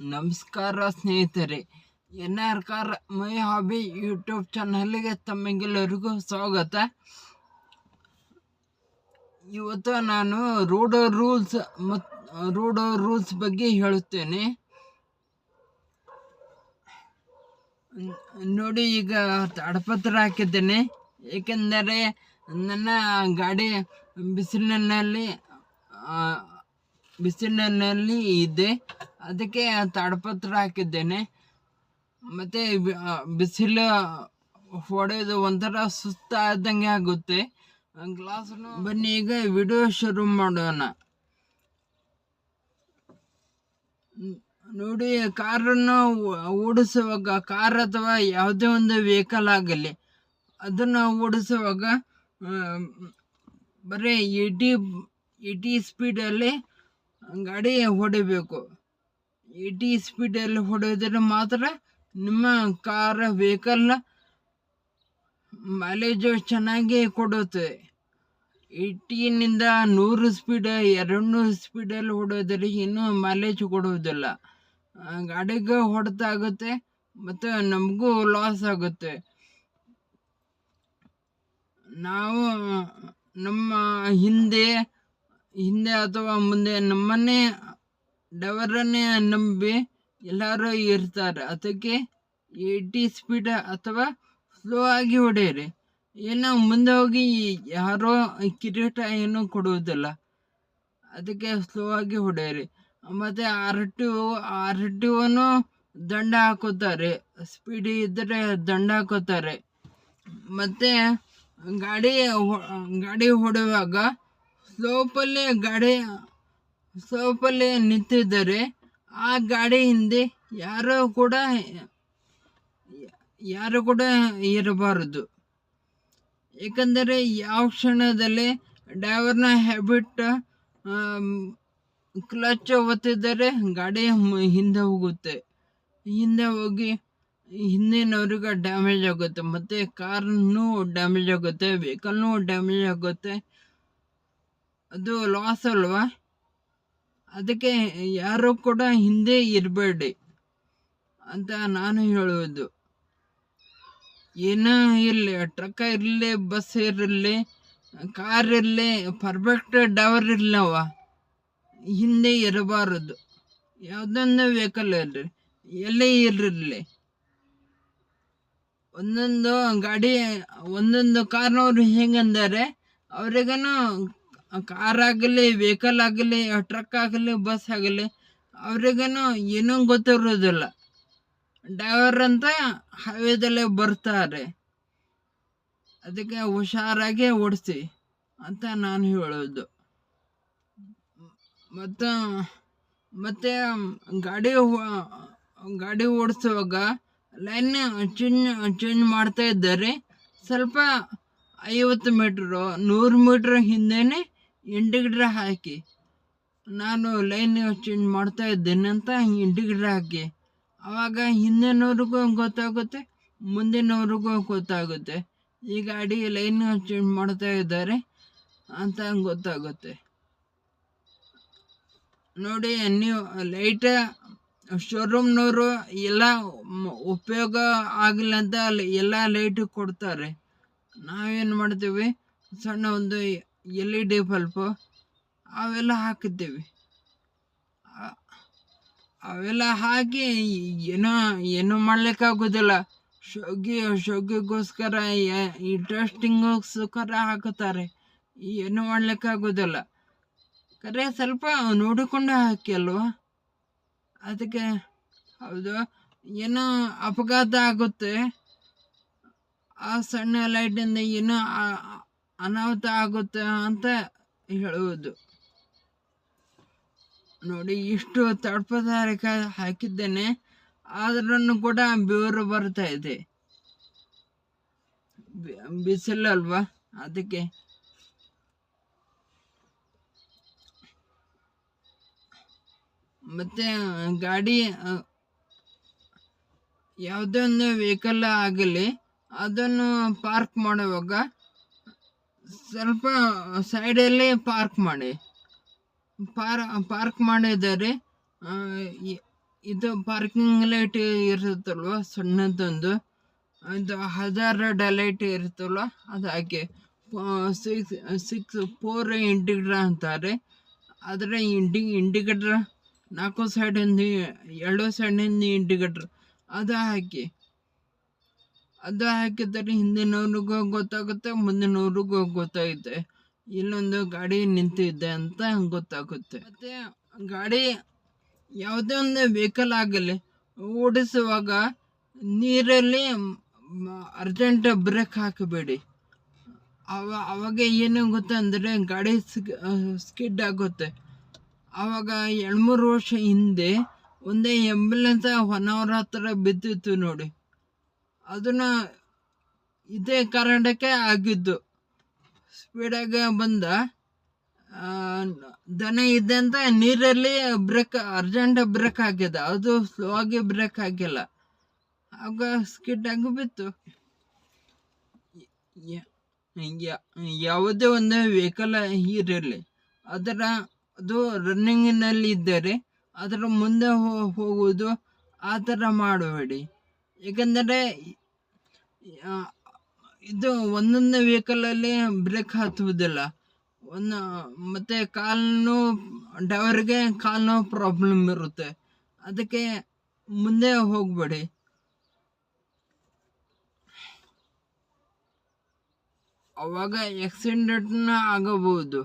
ನಮಸ್ಕಾರ ಸ್ನೇಹಿತರೆ N R car my hobby YouTube ಚಾನಲ್ಗೆ ತಮ್ಮೆಲ್ಲರಿಗೂ ಸ್ವಾಗತ. ಇವತ್ತು ನಾನು ರೋಡ್ ರೂಲ್ಸ್ ಮತ್ತು ರೋಡ್ ರೂಲ್ಸ್ ಬಗ್ಗೆ ಹೇಳುತ್ತೇನೆ. ನೋಡಿ, ಈಗ ತಡಪತ್ರ ಹಾಕಿದ್ದೇನೆ. ಏಕೆಂದರೆ ನನ್ನ ಗಾಡಿ ಬಿಸಿಲಿನಲ್ಲಿ ಬಿಸಿಲಿನಲ್ಲಿ ಇದೆ. ಅದಕ್ಕೆ ತಾಡಪತ್ರ ಹಾಕಿದ್ದೇನೆ. ಮತ್ತು ಬಿಸಿಲು ಹೊಡೆದು ಒಂಥರ ಸುಸ್ತಾದಂಗೆ ಆಗುತ್ತೆ. ಗ್ಲಾಸನ್ನು ಬನ್ನಿ ಈಗ ವಿಡಿಯೋ ಶುರು ಮಾಡೋಣ. ನೋಡಿ ಕಾರನ್ನು ಓಡಿಸುವಾಗ ಕಾರ್ ಅಥವಾ ಯಾವುದೇ ಒಂದು ವೆಹಿಕಲ್ ಆಗಲಿ ಅದನ್ನು ಓಡಿಸುವಾಗ ಬರೀ ಏಯ್ಟಿ ಏಯ್ಟಿ ಸ್ಪೀಡಲ್ಲಿ ಗಾಡಿ ಹೊಡಿಬೇಕು. ಏಯ್ಟಿ ಸ್ಪೀಡಲ್ಲಿ ಹೊಡೆದರೆ ಮಾತ್ರ ನಿಮ್ಮ ಕಾರ್ ವೆಹಿಕಲ್ ಮೈಲೇಜ್ ಚೆನ್ನಾಗಿ ಕೊಡುತ್ತೆ. ಏಯ್ಟಿನಿಂದ ನೂರು ಸ್ಪೀಡ್ ಎರಡು ನೂರು ಸ್ಪೀಡಲ್ಲಿ ಹೊಡೆದ್ರೆ ಇನ್ನೂ ಮೈಲೇಜ್ ಕೊಡುವುದಿಲ್ಲ. ಗಾಡಿಗೆ ಹೊಡೆತ ಆಗುತ್ತೆ ಮತ್ತು ನಮಗೂ ಲಾಸ್ ಆಗುತ್ತೆ. ನಾವು ನಮ್ಮ ಹಿಂದೆ ಹಿಂದೆ ಅಥವಾ ಮುಂದೆ ನಮ್ಮನ್ನೇ, ಡವರನ್ನೇ ನಂಬಿ ಎಲ್ಲರೂ ಇರ್ತಾರೆ. ಅದಕ್ಕೆ ಏಯ್ಟಿ ಸ್ಪೀಡ್ ಅಥವಾ ಸ್ಲೋ ಆಗಿ ಹೊಡೆಯಿರಿ. ಏನೋ ಮುಂದೆ ಹೋಗಿ ಯಾರೋ ಕಿರೀಟ ಏನೂ ಕೊಡುವುದಿಲ್ಲ. ಅದಕ್ಕೆ ಸ್ಲೋ ಆಗಿ ಹೊಡೆಯಿರಿ. ಮತ್ತು ಆರ್ ಟಿ ಆರ್ ಟಿ ಓನು ದಂಡ ಹಾಕೋತಾರೆ. ಸ್ಪೀಡ್ ಇದ್ದರೆ ದಂಡ ಹಾಕೋತಾರೆ. ಮತ್ತು ಗಾಡಿ ಗಾಡಿ ಹೊಡೆಯುವಾಗ ಸ್ಲೋಪಲ್ಲಿ ಗಾಡಿ, ಸೋಪಲ್ಲೇ ನಿಂತಿದ್ದರೆ ಆ ಗಾಡಿ ಹಿಂದೆ ಯಾರು ಕೂಡ ಯಾರು ಕೂಡ ಇರಬಾರದು. ಏಕೆಂದರೆ ಯಾವ ಕ್ಷಣದಲ್ಲಿ ಡ್ರೈವರ್ನ ಹ್ಯಾಬಿಟ್ ಕ್ಲಚ್ ಒತ್ತಿದರೆ ಗಾಡಿ ಹಿಂದೆ ಹೋಗುತ್ತೆ. ಹಿಂದೆ ಹೋಗಿ ಹಿಂದಿನವ್ರಿಗೆ ಡ್ಯಾಮೇಜ್ ಆಗುತ್ತೆ. ಮತ್ತು ಕಾರ್ನೂ ಡ್ಯಾಮೇಜ್ ಆಗುತ್ತೆ, ವೆಹಿಕಲ್ನೂ ಡ್ಯಾಮೇಜ್ ಆಗುತ್ತೆ. ಅದು ಲಾಸ್ ಅಲ್ವಾ? ಅದಕ್ಕೆ ಯಾರು ಕೂಡ ಹಿಂದೆ ಇರಬೇಡಿ ಅಂತ ನಾನು ಹೇಳುವುದು. ಏನೋ ಇರಲಿ ಟ್ರಕ್ ಇರಲಿ ಬಸ್ ಇರಲಿ ಕಾರ್ ಇರಲಿ ಪರ್ಫೆಕ್ಟ್ ಡ್ರೈವರ್ ಇರಲವ ಹಿಂದೆ ಇರಬಾರದು. ಯಾವುದೊಂದು ವೆಹಿಕಲ್ ಇರಲಿ, ಎಲ್ಲೇ ಇರಲಿ. ಒಂದೊಂದು ಗಾಡಿ, ಒಂದೊಂದು ಕಾರ್ನವ್ರು ಹೆಂಗಂದರೆ, ಅವ್ರಿಗೇನು ಕಾರ್ ಆಗಲಿ ವೆಹಿಕಲ್ ಆಗಲಿ ಟ್ರಕ್ ಆಗಲಿ ಬಸ್ ಆಗಲಿ, ಅವ್ರಿಗೇನು ಏನೂ ಗೊತ್ತಿರೋದಿಲ್ಲ. ಡ್ರೈವರ್ ಅಂತ ಹೈವೇದಲ್ಲೇ ಬರ್ತಾರೆ. ಅದಕ್ಕೆ ಹುಷಾರಾಗಿ ಓಡಿಸಿ ಅಂತ ನಾನು ಹೇಳೋದು. ಮತ್ತು ಮತ್ತು ಗಾಡಿ ಗಾಡಿ ಓಡಿಸುವಾಗ ಲೈನ್ ಚೇಂಜ್ ಚೇಂಜ್ ಮಾಡ್ತಾ ಇದ್ದಾರೆ. ಸ್ವಲ್ಪ ಐವತ್ತು ಮೀಟ್ರು ನೂರು ಮೀಟ್ರ್ ಹಿಂದೆನೇ ಇಂಡಿಕೇಟ್ರ್ ಹಾಕಿ. ನಾನು ಲೈನ್ ಚೇಂಜ್ ಮಾಡ್ತಾ ಇದ್ದೇನೆ ಅಂತ ಇಂಡಿಕೇಟರ್ ಹಾಕಿ. ಆವಾಗ ಹಿಂದಿನವ್ರಿಗೂ ಗೊತ್ತಾಗುತ್ತೆ, ಮುಂದಿನವ್ರಿಗೂ ಗೊತ್ತಾಗುತ್ತೆ. ಈ ಗಾಡಿ ಲೈನ್ ಚೇಂಜ್ ಮಾಡ್ತಾ ಇದ್ದಾರೆ ಅಂತ ಗೊತ್ತಾಗುತ್ತೆ. ನೋಡಿ, ನೀವು ಲೈಟ್ ಶೋರೂಮ್ನವರು ಎಲ್ಲ ಉಪಯೋಗ ಆಗಿಲ್ಲ ಅಂತ ಎಲ್ಲ ಲೈಟ್ ಕೊಡ್ತಾರೆ. ನಾವೇನು ಮಾಡ್ತೀವಿ? ಸಣ್ಣ ಒಂದು ಎಲ್ ಇ ಡಿ ಬಲ್ಬು ಅವೆಲ್ಲ ಹಾಕಿದ್ದೇವೆ. ಅವೆಲ್ಲ ಹಾಕಿ ಏನೋ, ಏನೂ ಮಾಡ್ಲಿಕ್ಕಾಗೋದಿಲ್ಲ. ಶೋಗಿ, ಶೋಗಿಗೋಸ್ಕರ ಇಂಟ್ರೆಸ್ಟಿಂಗೋಸ್ಕರ ಹಾಕುತ್ತಾರೆ. ಏನು ಮಾಡ್ಲಿಕ್ಕಾಗೋದಿಲ್ಲ. ಕರೆ ಸ್ವಲ್ಪ ನೋಡಿಕೊಂಡು ಹಾಕಿ ಅದಕ್ಕೆ ಹೌದು, ಏನೋ ಅಪಘಾತ ಆಗುತ್ತೆ. ಆ ಸಣ್ಣ ಲೈಟಿಂದ ಏನೋ ಅನಾಹುತ ಆಗುತ್ತೆ ಅಂತ ಹೇಳುವುದು. ನೋಡಿ, ಇಷ್ಟು ತಡ್ಪದಾರಿಕ ಹಾಕಿದ್ದೇನೆ. ಆದ್ರೂ ಕೂಡ ಬೆವರು ಬರ್ತಾ ಇದೆ. ಬಿಸಿಲಲ್ವಾ? ಅದಕ್ಕೆ. ಮತ್ತೆ, ಗಾಡಿ ಯಾವುದೇ ಒಂದು ವೆಹಿಕಲ್ ಆಗಲಿ, ಅದನ್ನು ಪಾರ್ಕ್ ಮಾಡುವಾಗ ಸ್ವಲ್ಪ ಸೈಡಲ್ಲಿ ಪಾರ್ಕ್ ಮಾಡಿ. ಪಾರ್ ಪಾರ್ಕ್ ಮಾಡಿದರೆ ಇದು ಪಾರ್ಕಿಂಗ್ ಲೈಟ್ ಇರುತ್ತಲ್ವ? ಸಣ್ಣದೊಂದು. ಅದು ಹಜಾರ್ಡ್ ಲೈಟ್ ಇರುತ್ತಲ್ವ? ಅದು ಹಾಕಿ ಸಿಕ್ಸ್ ಸಿಕ್ಸ್ ಫೋರ್ ಇಂಡಿಕೇಟರ್ ಅಂತಾರೆ. ಆದರೆ ಇಂಡಿ ಇಂಡಿಕೇಟರ್ ನಾಲ್ಕು ಸೈಡಿಂದ ಎರಡು ಸೈಡಿಂದ ಇಂಡಿಕೇಟರ್ ಅದು ಹಾಕಿ ಅದು ಹಾಕಿದರೆ ಹಿಂದಿನವ್ರಿಗೂ ಗೊತ್ತಾಗುತ್ತೆ, ಮುಂದಿನವ್ರಿಗೂ ಗೊತ್ತಾಗುತ್ತೆ ಇಲ್ಲೊಂದು ಗಾಡಿ ನಿಂತಿದೆ ಅಂತ ಗೊತ್ತಾಗುತ್ತೆ. ಮತ್ತು ಗಾಡಿ ಯಾವುದೇ ಒಂದು ವೆಹಿಕಲ್ ಆಗಲಿ, ಓಡಿಸುವಾಗ ನೀರಲ್ಲಿ ಅರ್ಜೆಂಟ್ ಬ್ರೇಕ್ ಹಾಕಬೇಡಿ. ಅವ, ಅವಾಗ ಏನು ಗೊತ್ತಂದರೆ ಗಾಡಿ ಸ್ಕಿಡ್ ಆಗುತ್ತೆ. ಆವಾಗ ಎರಡು ಮೂರು ವರ್ಷ ಹಿಂದೆ ಒಂದೇ ಆ್ಯಂಬುಲೆನ್ಸ್ ಹೊನ್ನಾವರ ಹತ್ರ ಬಿದ್ದಿತ್ತು ನೋಡಿ. ಅದನ್ನು ಇದೇ ಕಾರಣಕ್ಕೆ ಆಗಿದ್ದು. ಸ್ಪೀಡಾಗಿ ಬಂದ ದನ ಇದೆ ಅಂತ ನೀರಲ್ಲಿ ಬ್ರೇಕ್, ಅರ್ಜೆಂಟ್ ಬ್ರೇಕ್ ಹಾಕಿದ. ಅದು ಸ್ಲೋ ಆಗಿ ಬ್ರೇಕ್ ಹಾಕಿಲ್ಲ. ಆಗ ಸ್ಕಿಡ್ ಆಗಿ ಬಿತ್ತು. ಯಾವುದೇ ಒಂದು ವೆಹಿಕಲ್ ಇರಲಿ, ಅದರ, ಅದು ರನ್ನಿಂಗಿನಲ್ಲಿ ಇದ್ದರೆ ಅದರ ಮುಂದೆ ಹೋಗುವುದು ಆ ಥರ ಮಾಡಬೇಡಿ ಏಕೆಂದರೆ ಇದು ಒಂದೊಂದು ವೆಹಿಕಲಲ್ಲಿ ಬ್ರೇಕ್ ಹತ್ತುವುದಿಲ್ಲ. ಒಂದು, ಮತ್ತು ಕಾಲು ಡ್ರೈವರ್ಗೆ ಕಾಲು ಪ್ರಾಬ್ಲಮ್ ಇರುತ್ತೆ. ಅದಕ್ಕೆ ಮುಂದೆ ಹೋಗಬೇಡಿ. ಅವಾಗ ಆಕ್ಸಿಡೆಂಟ್ನ ಆಗಬಹುದು.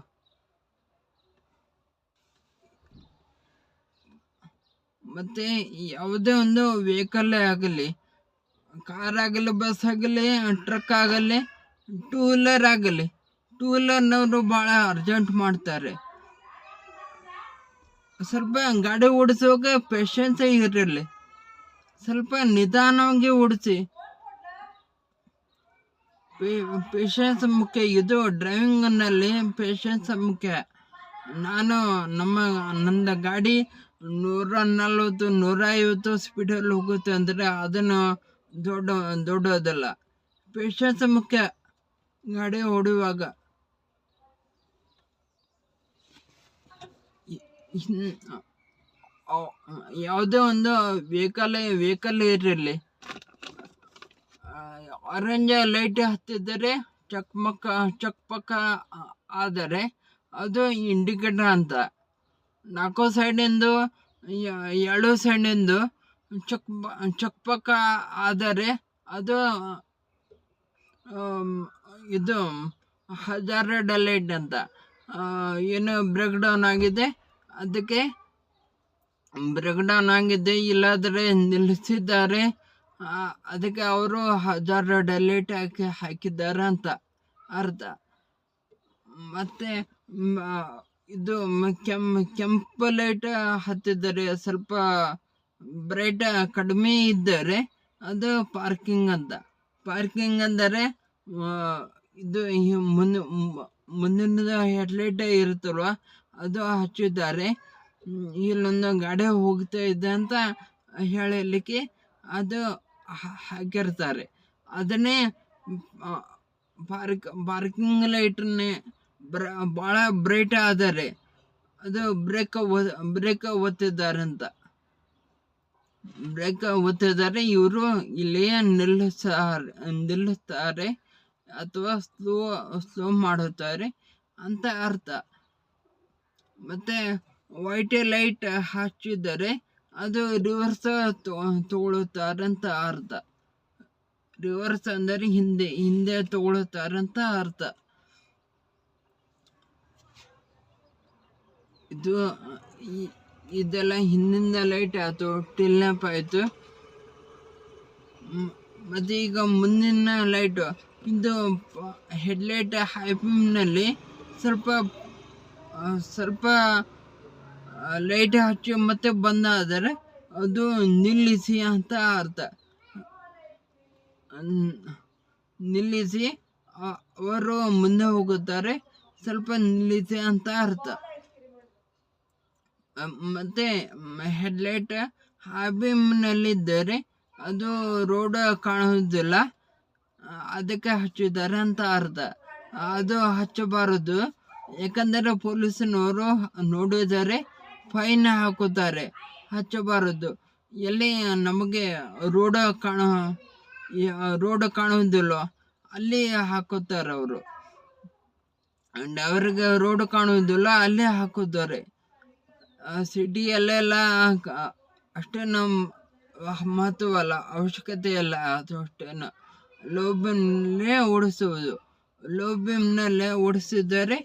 ಮತ್ತು ಯಾವುದೇ ಒಂದು ವೆಹಿಕಲ್ಲೇ ಆಗಲಿ ಕಾರ್ ಆಗಲಿ ಬಸ್ ಆಗಲಿ ಟ್ರಕ್ ಆಗಲಿ ಟೂ ವೀಲರ್ ಆಗಲಿ ಟೂ ವೀಲರ್ನವರು ಭಾಳ ಅರ್ಜೆಂಟ್ ಮಾಡ್ತಾರೆ. ಸ್ವಲ್ಪ ಗಾಡಿ ಓಡಿಸುವಾಗ ಪೇಷನ್ಸೇ ಇರಲಿ. ಸ್ವಲ್ಪ ನಿಧಾನವಾಗಿ ಓಡಿಸಿ. ಪೇಷನ್ಸ್ ಮುಖ್ಯ. ಇದು ಡ್ರೈವಿಂಗ್ನಲ್ಲಿ ಪೇಷನ್ಸ್ ಮುಖ್ಯ. ನಾನು ನಮ್ಮ ನನ್ನ ಗಾಡಿ ನೂರ ನಲ್ವತ್ತು, ನೂರ ಐವತ್ತು ಸ್ಪೀಡಲ್ಲಿ ಹೋಗುತ್ತೆ ಅಂದರೆ ಅದನ್ನು ದೊಡ್ಡ, ದೊಡ್ಡದಲ್ಲ. ಪೇಷನ್ಸ್ ಮುಖ್ಯ. ಗಾಡಿ ಓಡುವಾಗ. ಯಾವುದೇ ಒಂದು ವೆಹಿಕಲ್ ವೆಹಿಕಲ್ ಇರಲಿ. ಆರೆಂಜ್ ಲೈಟ್ ಹತ್ತಿದರೆ ಚಕ್ಮಕ್ಕ ಚಕ್ಪಕ್ಕ ಆದರೆ ಅದು ಇಂಡಿಕೇಟರ್ ಅಂತ. ನಾಲ್ಕು ಸೈಡಿಂದು ಎರಡು ಸೈಡಿಂದು ಚಕ್ ಚಕ್ಪಕ ಆದರೆ ಅದು ಇದು ಹಜಾರ್ಡ್ ಡಲೈಟ್ ಅಂತ ಏನು ಬ್ರೇಕ್ ಡೌನ್ ಆಗಿದೆ? ಅದಕ್ಕೆ ಬ್ರೇಕ್ ಡೌನ್ ಆಗಿದೆ, ಇಲ್ಲಾದರೆ ನಿಲ್ಲಿಸಿದ್ದಾರೆ. ಅದಕ್ಕೆ ಅವರು ಹಜಾರ ಡಲೈಟ್ ಹಾಕಿ, ಹಾಕಿದ್ದಾರೆ ಅಂತ ಅರ್ಥ. ಮತ್ತು ಇದು ಕೆಂಪ್, ಕೆಂಪು ಲೈಟ್ ಹತ್ತಿದ್ದಾರೆ ಸ್ವಲ್ಪ ಬ್ರೈಟ್ ಕಡಿಮೆ ಇದ್ದರೆ ಅದು ಪಾರ್ಕಿಂಗ್ ಅಂತ. ಪಾರ್ಕಿಂಗ್ ಅಂದರೆ ಇದು ಮುಂದೆ, ಮುಂದಿನದ ಹೆಡ್ಲೈಟ್ ಇರುತ್ತಲ್ವ, ಅದು ಹಚ್ಚಿದ್ದಾರೆ. ಇಲ್ಲೊಂದು ಗಾಡಿ ಹೋಗ್ತಾ ಇದೆ ಅಂತ ಹೇಳಲಿಕ್ಕೆ ಅದು ಹಾಕಿರ್ತಾರೆ. ಅದನ್ನೇ ಪಾರ್ಕ್, ಪಾರ್ಕಿಂಗ್ ಲೈಟನ್ನೇ ಬ್ರ, ಭಾಳ ಬ್ರೈಟ್ ಆದರೆ ಅದು ಬ್ರೇಕ್ ಬ್ರೇಕ್ ಒತ್ತಿದ್ದಾರೆ ಅಂತ ಬ್ರೇಕ್ ಒತ್ತಿದರೆ ಇವರು ಇಲ್ಲಿಯೇ ನಿಲ್ಲಿಸ್ತಾರೆ ನಿಲ್ಲುತ್ತಾರೆ ಅಥವಾ ಸ್ಲೋ ಸ್ಲೋ ಮಾಡುತ್ತಾರೆ ಅಂತ ಅರ್ಥ. ಮತ್ತು ವೈಟ್ ಲೈಟ್ ಹಚ್ಚಿದರೆ ಅದು ರಿವರ್ಸ್ ತಗೊಳ್ಳುತ್ತಾರೆ ಅಂತ ಅರ್ಥ. ರಿವರ್ಸ್ ಅಂದರೆ ಹಿಂದೆ ಹಿಂದೆ ತಗೊಳ್ಳುತ್ತಾರೆ ಅಂತ ಅರ್ಥ. ಇದು ಈ- ಇದೆಲ್ಲ ಹಿಂದಿಂದ ಲೈಟ್ ಆಯಿತು ಟಿಲ್ನಪ್ ಆಯಿತು. ಮತ್ತು ಈಗ ಮುಂದಿನ ಲೈಟು ಇದು ಹೆಡ್ಲೈಟ್ ಹೈಪಿಮ್ನಲ್ಲಿ ಸ್ವಲ್ಪ ಸ್ವಲ್ಪ ಲೈಟ್ ಹಚ್ಚಿ ಮತ್ತೆ ಬಂದಾದರೆ ಅದು ನಿಲ್ಲಿಸಿ ಅಂತ ಅರ್ಥ. ನಿಲ್ಲಿಸಿ ಅವರು ಮುಂದೆ ಹೋಗುತ್ತಾರೆ. ಸ್ವಲ್ಪ ನಿಲ್ಲಿಸಿ ಅಂತ ಅರ್ಥ. ಮತ್ತೆ ಹೆಡ್ಲೈಟ್ ಹಾಬಿಮ್ನಲ್ಲಿದ್ದರೆ ಅದು ರೋಡ್ ಕಾಣುವುದಿಲ್ಲ. ಅದಕ್ಕೆ ಹಚ್ಚಿದ್ದಾರೆ ಅಂತ ಅರ್ಥ. ಅದು ಹಚ್ಚಬಾರದು. ಏಕೆಂದರೆ ಪೊಲೀಸಿನವರು ನೋಡಿದರೆ ಫೈನ್ ಹಾಕುತ್ತಾರೆ. ಹಚ್ಚಬಾರದು. ಎಲ್ಲಿ ನಮಗೆ ರೋಡ್ ಕಾಣ, ರೋಡ್ ಕಾಣುವುದಿಲ್ಲ, ಅಲ್ಲಿ ಹಾಕುತ್ತಾರೆ ಅವರು. ಅಂಡ್ ಅವರಿಗೆ ರೋಡ್ ಕಾಣುವುದಿಲ್ಲ, ಅಲ್ಲಿ ಹಾಕುತ್ತಾರೆ. ಸಿಟಿಯಲ್ಲೆಲ್ಲ ಅಷ್ಟೇನು ಮಹತ್ವ ಅಲ್ಲ ಅವಶ್ಯಕತೆ ಇಲ್ಲ ಅದು ಅಷ್ಟೇನು. ಲೋ ಬೀಮ್ನಲ್ಲೇ ಓಡಿಸುವುದು. ಲೋ ಬೀಮ್ನಲ್ಲೇ ಓಡಿಸಿದರೆ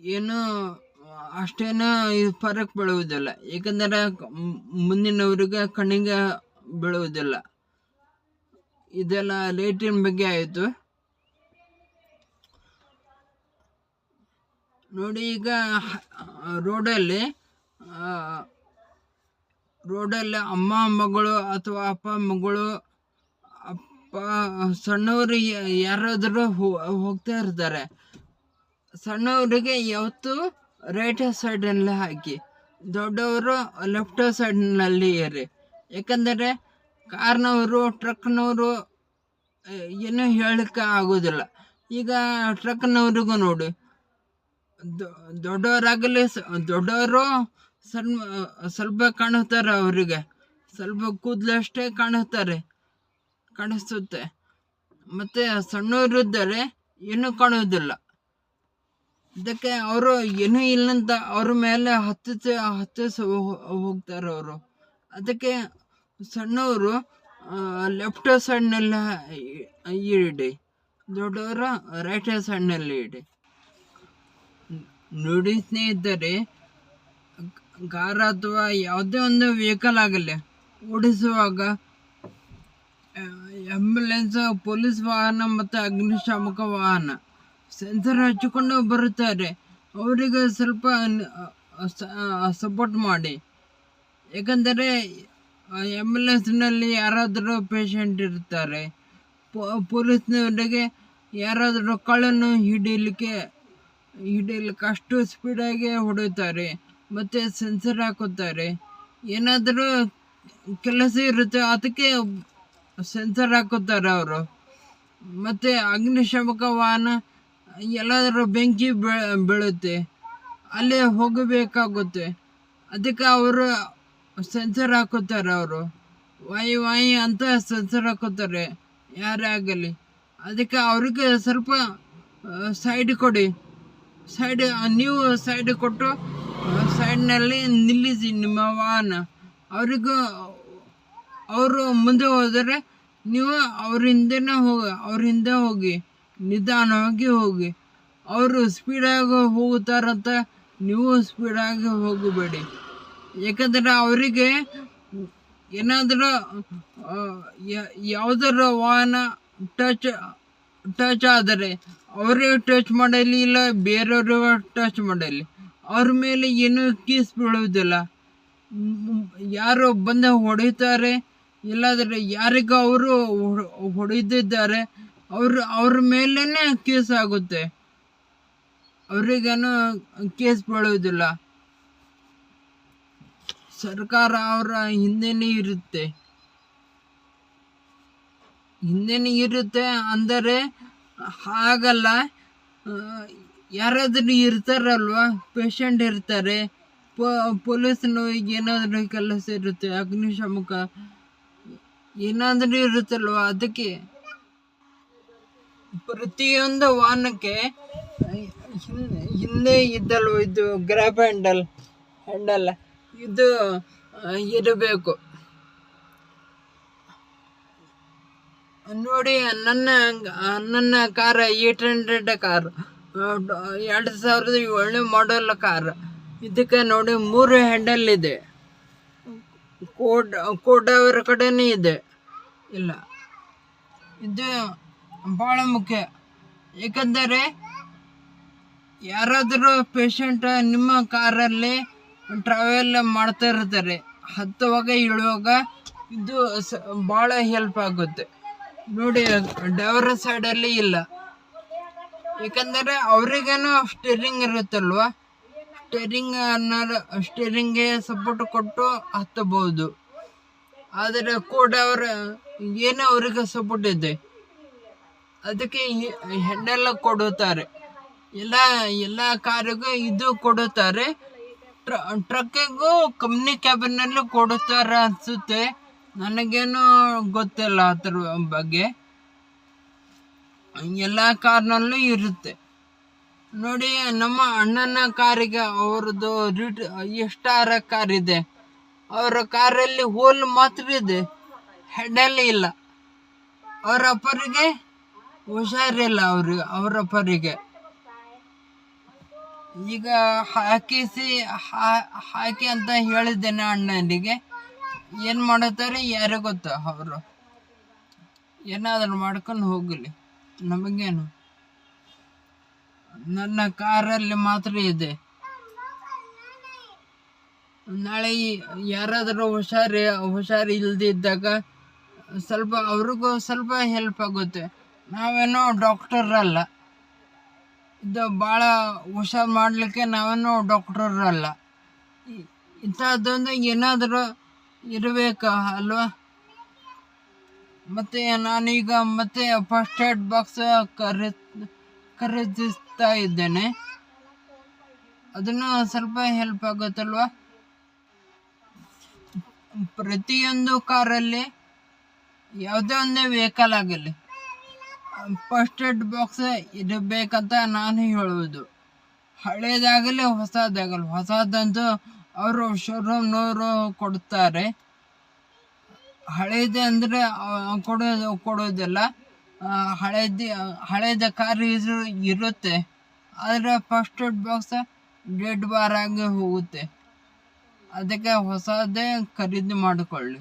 ಏನು, ಅಷ್ಟೇನು ಇದು ಫರಕ್ ಬೀಳುವುದಿಲ್ಲ. ಏಕೆಂದರೆ ಮುಂದಿನವರಿಗೆ ಕಣ್ಣಿಗೆ ಬೀಳುವುದಿಲ್ಲ. ಇದೆಲ್ಲ ಲೈಟಿನ ಬಗ್ಗೆ ಆಯಿತು. ನೋಡಿ ಈಗ ರೋಡಲ್ಲಿ ರೋಡಲ್ಲಿ ಅಮ್ಮ, ಮಗಳು ಅಥವಾ ಅಪ್ಪ, ಮಗಳು, ಅಪ್ಪ, ಸಣ್ಣವರು ಯಾರಾದರೂ ಹೋಗ್ತಾ ಇರ್ತಾರೆ. ಸಣ್ಣವರಿಗೆ ಯಾವತ್ತು ರೈಟ್ ಸೈಡಲ್ಲಿ ಹಾಕಿ. ದೊಡ್ಡವರು ಲೆಫ್ಟ್ ಸೈಡ್ನಲ್ಲಿ ಇರಿ. ಯಾಕಂದರೆ ಕಾರ್ನವರು ಟ್ರಕ್ನವರು ಏನೂ ಹೇಳಕ್ಕೆ ಆಗೋದಿಲ್ಲ. ಈಗ ಟ್ರಕ್ನವ್ರಿಗೂ ನೋಡಿ. ದೊಡ್ಡವರಾಗಲಿ ದೊಡ್ಡವರು ಸಣ್ಣ ಸ್ವಲ್ಪ ಕಾಣುತ್ತಾರೆ ಅವರಿಗೆ. ಸ್ವಲ್ಪ ಕೂದಲಷ್ಟೇ ಕಾಣುತ್ತಾರೆ, ಕಾಣಿಸುತ್ತೆ. ಮತ್ತು ಸಣ್ಣವರಿದ್ದರೆ ಏನೂ ಕಾಣುವುದಿಲ್ಲ. ಅದಕ್ಕೆ ಅವರು ಏನೂ ಇಲ್ಲಂತ ಅವ್ರ ಮೇಲೆ ಹತ್ತಿಸಿ ಹತ್ತಿಸಿ ಹೋಗ್ತಾರೆ ಅವರು. ಅದಕ್ಕೆ ಸಣ್ಣವರು ಲೆಫ್ಟ್ ಸೈಡ್ನಲ್ಲಿ ಇಡಿ. ದೊಡ್ಡವರು ರೈಟ್ ಸೈಡ್ನಲ್ಲಿ ಇಡಿ. ನೋಡಿ ಸ್ನೇಹಿತರೆ ಕಾರ್ ಅಥವಾ ಯಾವುದೇ ಒಂದು ವೆಹಿಕಲ್ ಆಗಲಿ, ಓಡಿಸುವಾಗ ಆಂಬ್ಯುಲೆನ್ಸ್ ಪೊಲೀಸ್ ವಾಹನ ಮತ್ತು ಅಗ್ನಿಶಾಮಕ ವಾಹನ ಸೆನ್ಸರ್ ಹಚ್ಚಿಕೊಂಡು ಬರುತ್ತಾರೆ. ಅವರಿಗೆ ಸ್ವಲ್ಪ ಸಪೋರ್ಟ್ ಮಾಡಿ. ಏಕೆಂದರೆ ಆ್ಯಂಬುಲೆನ್ಸ್ನಲ್ಲಿ ಯಾರಾದರೂ ಪೇಷಂಟ್ ಇರ್ತಾರೆ ಪೊಲೀಸ್ನವರಿಗೆ ಯಾರಾದರೂ ಕಳ್ಳನ್ನು ಹಿಡೀಲಿಕ್ಕೆ ಹಿಡೀಲಿಕ್ಕೆ ಅಷ್ಟು ಸ್ಪೀಡಾಗಿ ಹೊಡೆಯುತ್ತಾರೆ, ಮತ್ತು ಸೆನ್ಸರ್ ಹಾಕುತ್ತಾರೆ. ಏನಾದರೂ ಕೆಲಸ ಇರುತ್ತೆ, ಅದಕ್ಕೆ ಸೆನ್ಸರ್ ಹಾಕುತ್ತಾರೆ ಅವರು. ಮತ್ತು ಅಗ್ನಿಶಾಮಕ ವಾಹನ ಎಲ್ಲಾದರೂ ಬೆಂಕಿ ಬೀಳ- ಬೀಳುತ್ತೆ, ಅಲ್ಲೇ ಹೋಗಬೇಕಾಗುತ್ತೆ. ಅದಕ್ಕೆ ಅವರು ಸೆನ್ಸರ್ ಹಾಕುತ್ತಾರೆ ಅವರು. ವಾಯಿ ವಾಯಿ ಅಂತ ಸೆನ್ಸರ್ ಹಾಕುತ್ತಾರೆ, ಯಾರೇ ಆಗಲಿ. ಅದಕ್ಕೆ ಅವ್ರಿಗೆ ಸ್ವಲ್ಪ ಸೈಡ್ ಕೊಡಿ. ಸೈಡ್ ನೀವು ಸೈಡ್ ಕೊಟ್ಟು ಸೈಡ್ನಲ್ಲಿ ನಿಲ್ಲಿಸಿ ನಿಮ್ಮ ವಾಹನ. ಅವರಿಗೂ, ಅವರು ಮುಂದೆ ಹೋದರೆ ನೀವು ಅವ್ರ ಹಿಂದೆನೇ ಹೋಗಿ ಅವ್ರ ಹಿಂದೆ ಹೋಗಿ, ನಿಧಾನವಾಗಿ ಹೋಗಿ. ಅವರು ಸ್ಪೀಡಾಗಿ ಹೋಗುತ್ತಾರಂತ ನೀವು ಸ್ಪೀಡಾಗಿ ಹೋಗಬೇಡಿ. ಯಾಕಂದರೆ ಅವರಿಗೆ ಏನಾದರೂ ಯಾವುದರ ವಾಹನ ಟಚ್ ಟಚ್ ಆದರೆ ಅವರೇ ಟಚ್ ಮಾಡಲಿ ಇಲ್ಲ, ಬೇರೆಯವರು ಟಚ್ ಮಾಡಲಿ. ಅವ್ರ ಮೇಲೆ ಏನೂ ಕೇಸ್ ಬೀಳುವುದಿಲ್ಲ ಯಾರು ಬಂದು ಹೊಡಿತಾರೆ, ಇಲ್ಲಾದರೆ ಯಾರಿಗೂ ಅವರು ಹೊಡೆದಿದ್ದಾರೆ, ಅವರು, ಅವ್ರ ಮೇಲೇ ಕೇಸ್ ಆಗುತ್ತೆ. ಅವರಿಗೇನು ಕೇಸ್ ಬೀಳುವುದಿಲ್ಲ ಸರ್ಕಾರ ಅವರ ಹಿಂದೆನೇ ಇರುತ್ತೆ. ಹಿಂದೆನೇ ಇರುತ್ತೆ ಅಂದರೆ ಹಾಗಲ್ಲ ಯಾರಾದರೂ ಇರ್ತಾರಲ್ವ ಪೇಷಂಟ್ ಇರ್ತಾರೆ ಪೊಲೀಸ್ನವ್ರಿಗೆ ಏನಾದರೂ ಕೆಲಸ ಇರುತ್ತೆ, ಅಗ್ನಿಶಾಮಕ, ಏನಾದರೂ ಇರುತ್ತಲ್ವ, ಅದಕ್ಕೆ ಪ್ರತಿಯೊಂದು ವಾಹನಕ್ಕೆ, ಹಿಂದೆ ಇದ್ದಲ್ವ, ಇದು ಗ್ರ್ಯಾಬ್ ಹ್ಯಾಂಡಲ್ ಹ್ಯಾಂಡಲ್ ಇದು ಇರಬೇಕು. ನೋಡಿ, ನನ್ನ ನನ್ನ ಕಾರ ಏಟ್ ಹಂಡ್ರೆಡ್ ಕಾರ್ ಎರಡು ಸಾವಿರದ ಏಳನೇ ಮಾಡಲ್ ಕಾರ್ ಇದಕ್ಕೆ ನೋಡಿ, ಮೂರು ಹ್ಯಾಂಡಲ್ ಇದೆ. ಕೋಡ್ ಕೋಡ್ ಅವರ ಕಡೆನೇ ಇದೆ. ಇಲ್ಲ. ಇದು ಭಾಳ ಮುಖ್ಯ. ಏಕೆಂದರೆ, ಯಾರಾದರೂ ಪೇಷಂಟ್ ನಿಮ್ಮ ಕಾರಲ್ಲಿ ಟ್ರಾವೆಲ್ ಮಾಡ್ತಾ ಇರ್ತಾರೆ, ಹತ್ತುವಾಗ ಇಳುವಾಗ ಇದು ಸ ಭಾಳ ಹೆಲ್ಪ್ ಆಗುತ್ತೆ. ನೋಡಿ, ಡ್ರೈವರ್ ಸೈಡಲ್ಲಿ ಇಲ್ಲ. ಏಕೆಂದರೆ ಅವರಿಗೇನು ಸ್ಟೇರಿಂಗ್ ಇರುತ್ತಲ್ವ? ಸ್ಟೇರಿಂಗ್ ಅನ್ನೋದು ಸ್ಟೇರಿಂಗ್ಗೆ ಸಪೋರ್ಟ್ ಕೊಟ್ಟು ಹತ್ತಬಹುದು. ಆದರೆ ಕೂಡ ಅವರ, ಏನೋ ಅವರಿಗೆ ಸಪೋರ್ಟ್ ಇದೆ. ಅದಕ್ಕೆ ಹೆಣ್ಣೆಲ್ಲ ಕೊಡುತ್ತಾರೆ. ಎಲ್ಲ ಎಲ್ಲ ಕಾರಿಗೂ ಇದು ಕೊಡುತ್ತಾರೆ. ಟ್ರಕ್ಕಿಗೂ ಕಂಪ್ನಿ ಕ್ಯಾಬಿನಲ್ಲಿ ಕೊಡುತ್ತಾರೆ ಅನಿಸುತ್ತೆ. ನನಗೇನು ಗೊತ್ತಿಲ್ಲ ಅದ್ರ ಬಗ್ಗೆ. ಎಲ್ಲ ಕಾರ್ನಲ್ಲೂ ಇರುತ್ತೆ. ನೋಡಿ, ನಮ್ಮ ಅಣ್ಣನ ಕಾರಿಗೆ ಅವ್ರದ್ದು ರಿಟ್ ಎಷ್ಟಾರ ಕಾರ್ ಇದೆ. ಅವರ ಕಾರಲ್ಲಿ ಹೋಲ್ ಮಾತ್ರ ಇದೆ. ಹೆಡಲ್ಲಿ ಇಲ್ಲ. ಅವರ ಅಪ್ಪರಿಗೆ ಹುಷಾರಿಲ್ಲ ಅವ್ರಿಗೆ ಅವರಪ್ಪರಿಗೆ ಈಗ ಹಾಕಿಸಿ ಹಾಕಿ ಅಂತ ಹೇಳಿದ್ದೇನೆ ಅಣ್ಣನಿಗೆ. ಏನು ಮಾಡುತ್ತಾರೆ ಯಾರೇ ಗೊತ್ತ ಅವರು? ಏನಾದ್ರು ಮಾಡ್ಕೊಂಡು ಹೋಗಲಿ. ನಮಗೇನು? ನನ್ನ ಕಾರಲ್ಲಿ ಮಾತ್ರ ಇದೆ. ನಾಳೆ ಯಾರಾದರೂ ಹುಷಾರಿ, ಹುಷಾರು ಇಲ್ದಿದ್ದಾಗ ಸ್ವಲ್ಪ ಅವ್ರಿಗೂ ಸ್ವಲ್ಪ ಹೆಲ್ಪ್ ಆಗುತ್ತೆ. ನಾವೇನೋ ಡಾಕ್ಟರ್ ಅಲ್ಲ. ಇದು ಭಾಳ ಹುಷಾರು ಮಾಡಲಿಕ್ಕೆ ನಾವೇನೋ ಡಾಕ್ಟರ್ ಅಲ್ಲ. ಇಂಥದ್ದೊಂದು ಏನಾದರೂ ಇರಬೇಕು, ಅಲ್ವಾ? ಮತ್ತು ನಾನೀಗ ಮತ್ತೆ ಫಸ್ಟ್ ಏಡ್ ಬಾಕ್ಸ್ ಖರೀ ಖರೀದಿಸ್ತಾ ಇದ್ದೇನೆ. ಅದನ್ನು ಸ್ವಲ್ಪ ಹೆಲ್ಪ್ ಆಗುತ್ತಲ್ವ? ಪ್ರತಿಯೊಂದು ಕಾರಲ್ಲಿ ಯಾವುದೇ ಒಂದು ವೆಹಿಕಲ್ ಆಗಲಿ ಫಸ್ಟ್ ಏಡ್ ಬಾಕ್ಸ್ ಇರಬೇಕಂತ ನಾನು ಹೇಳುವುದು. ಹಳೇದಾಗಲಿ, ಹೊಸದಾಗಲಿ, ಹೊಸದಂತೂ ಅವರು ಶೋರೂಮ್ನವರು ಕೊಡ್ತಾರೆ. ಹಳೇದು ಅಂದರೆ ಕೊಡೋದು, ಕೊಡೋದಿಲ್ಲ. ಹಳೇದು, ಹಳೇದ ಕಾರ್ ಇರು, ಇರುತ್ತೆ. ಆದರೆ first aid box dead bar ಆಗಿ ಹೋಗುತ್ತೆ. ಅದಕ್ಕೆ ಹೊಸದೇ ಖರೀದಿ ಮಾಡಿಕೊಳ್ಳಿ.